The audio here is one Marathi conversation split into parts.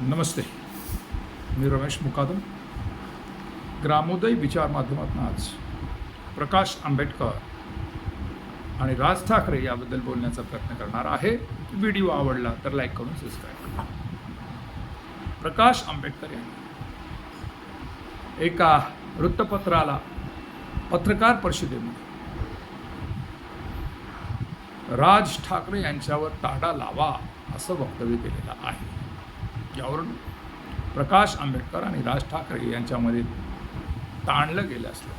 नमस्ते मी रमेश मुकादम. ग्रामोदय विचार माध्यमातून आज प्रकाश आंबेडकर आणि राज ठाकरे याबद्दल बोलण्याचा प्रयत्न करणार आहे. व्हिडिओ आवडला तर लाईक करून सबस्क्राईब करा. प्रकाश आंबेडकर यांनी एका वृत्तपत्राला पत्रकार परिषदेमध्ये राज ठाकरे यांच्यावर ताडा लावा असं वक्तव्य केलेलं आहे. ज्यावरून प्रकाश आंबेडकर आणि राज ठाकरे यांच्यामध्ये ताणलं गेलं असलं.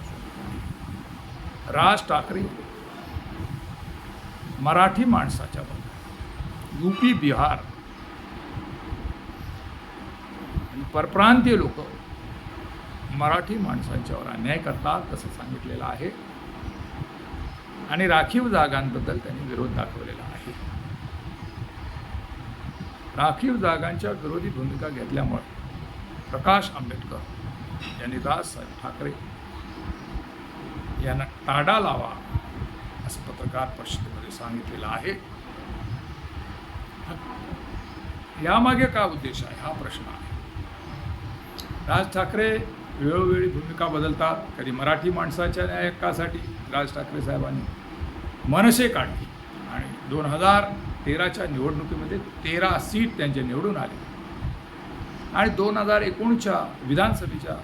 राज ठाकरे मराठी माणसाच्या बद्दल यूपी बिहार आणि परप्रांतीय लोक मराठी माणसांच्यावर अन्याय करतात असं सांगितलेलं आहे. आणि राखीव जागांबद्दल त्यांनी विरोध दाखवलेला आहे. राखीव जागांच्या विरोधी भूमिका घेतल्यामुळे प्रकाश आंबेडकर यांनी राजसाहेब ठाकरे यांना ताडा लावा असं पत्रकार परिषदेमध्ये सांगितलेलं आहे. यामागे का उद्देश आहे? हा प्रश्न आहे. राज ठाकरे वेळोवेळी भूमिका बदलतात. कधी मराठी माणसाच्या न्यायकासाठी राज ठाकरे साहेबांनी मनसे काढली आणि दोन हजार तेराच्या निवडणुकीमध्ये तेरा सीट त्यांचे निवडून आले. आणि दोन हजार एकोणीसच्या विधानसभेच्या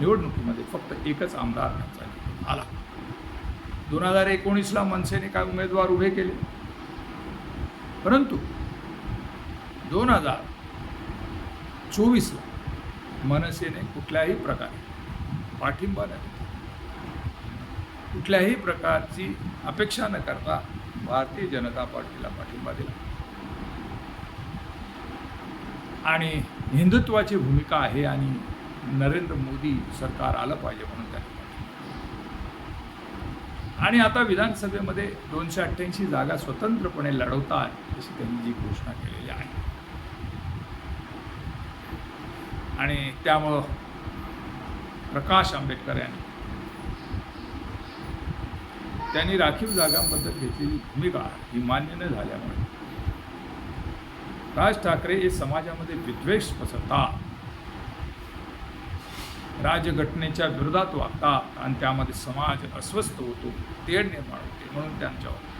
निवडणुकीमध्ये फक्त एकच आमदार त्यांचा आला. दोन हजार एकोणीसला मनसेने काय उमेदवार उभे केले? परंतु दोन हजार चोवीसला मनसेने कुठल्याही प्रकारे पाठिंबा नाही कुठल्याही प्रकारची अपेक्षा न करता भारतीय जनता पार्टीला पाठिंबा दिला. आणि हिंदुत्वाची भूमिका आहे आणि नरेंद्र मोदी सरकार आलं पाहिजे म्हणून त्यांनी आणि आता विधानसभेमध्ये दोनशे अठ्ठ्याऐंशी जागा स्वतंत्रपणे लढवतात अशी त्यांनी जी घोषणा केलेली आहे. आणि त्यामुळं प्रकाश आंबेडकर यांनी त्यांनी राखीव जागांबद्दल घेतलेली भूमिका ही मान्य न झाल्यामुळे. राज ठाकरे हे समाजामध्ये विद्वेष पसरतात. राजघटनेच्या विरोधात वागतात आणि त्यामध्ये समाज अस्वस्थ होतो तेढ निर्माण होते म्हणून त्यांच्यावर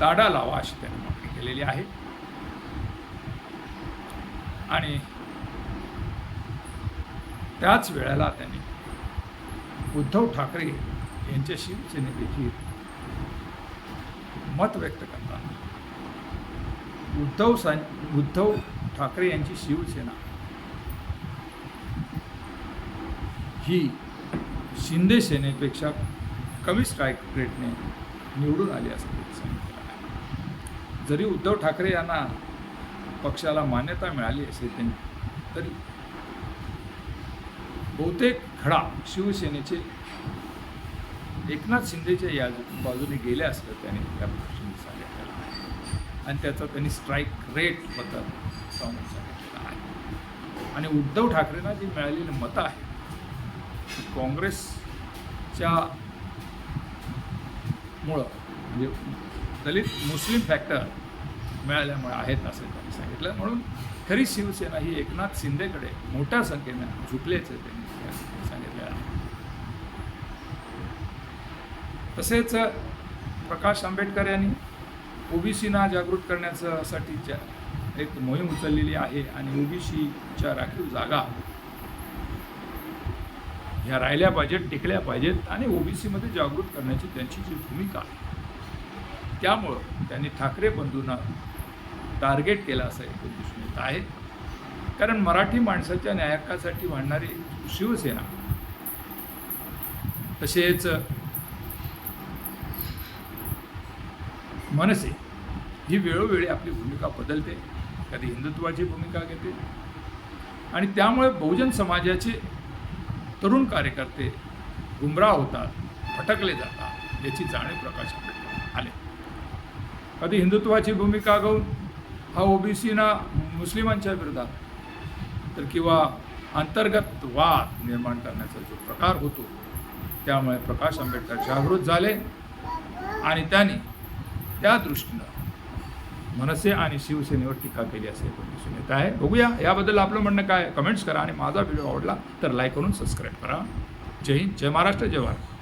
ताडा लावा अशी त्यांनी मागणी केलेली आहे. आणि त्याच वेळेला त्यांनी उद्धव ठाकरे यांच्या शिवसेनेदेखील मत व्यक्त करताना उद्धव सा उद्धव ठाकरे यांची शिवसेना. ही शिंदे सेनेपेक्षा कमी स्ट्राईक रेटने निवडून आली असं सांगितलं आहे. जरी उद्धव ठाकरे यांना पक्षाला मान्यता मिळाली असेल त्यांनी तरी बहुतेक खडा शिवसेनेचे एकनाथ शिंदेच्या या बाजूने गेल्या असल्या त्याने त्या पक्षाने सांगितलेलं आहे आणि त्याचा त्यांनी स्ट्राईक रेटबद्दल सांगून सांगितलेलं आहे आणि उद्धव ठाकरेंना जी मिळालेली मतं आहे ती काँग्रेसच्या मुळं म्हणजे दलित मुस्लिम फॅक्टर मिळाल्यामुळे आहेत असं त्यांनी सांगितलं. म्हणून खरी शिवसेना ही एकनाथ शिंदेकडे मोठ्या संख्येने झुकल्याचं त्यांनी सांगितलं आहे तसेच प्रकाश आंबेडकर यांनी ओबीसीना जागृत करण्यासाठी ज्या एक मोहीम उचललेली आहे आणि ओबीसीच्या राखीव जागा ह्या राहिल्या पाहिजेत टिकल्या पाहिजेत आणि ओबीसीमध्ये जागृत करण्याची त्यांची जी भूमिका आहे त्यामुळं त्यांनी ठाकरे बंधूंना टार्गेट केलं असं एकूण दिसून येत आहे. कारण मराठी माणसाच्या न्यायकासाठी मांडणारी शिवसेना तसेच मनसे ही वेळोवेळी आपली भूमिका बदलते कधी हिंदुत्वाची भूमिका घेते आणि त्यामुळे बहुजन समाजाचे तरुण कार्यकर्ते गुमराह होतात भटकले जातात याची जाणीव प्रकाश आंबेडकर आले. कधी हिंदुत्वाची भूमिका घेऊन हा ओबीसीना मुस्लिमांच्या विरोधात तर किंवा अंतर्गत वाद निर्माण करण्याचा जो प्रकार होतो त्यामुळे प्रकाश आंबेडकर जागृत झाले आणि त्यांनी त्या दृष्टीनं मनसे आणि शिवसेनेवर टीका केली असे पण दिसून येत आहे. बघूया याबद्दल आपलं म्हणणं काय? कमेंट्स करा आणि माझा व्हिडिओ आवडला तर लाईक करून सबस्क्राईब करा. जय हिंद जय महाराष्ट्र जय भारत.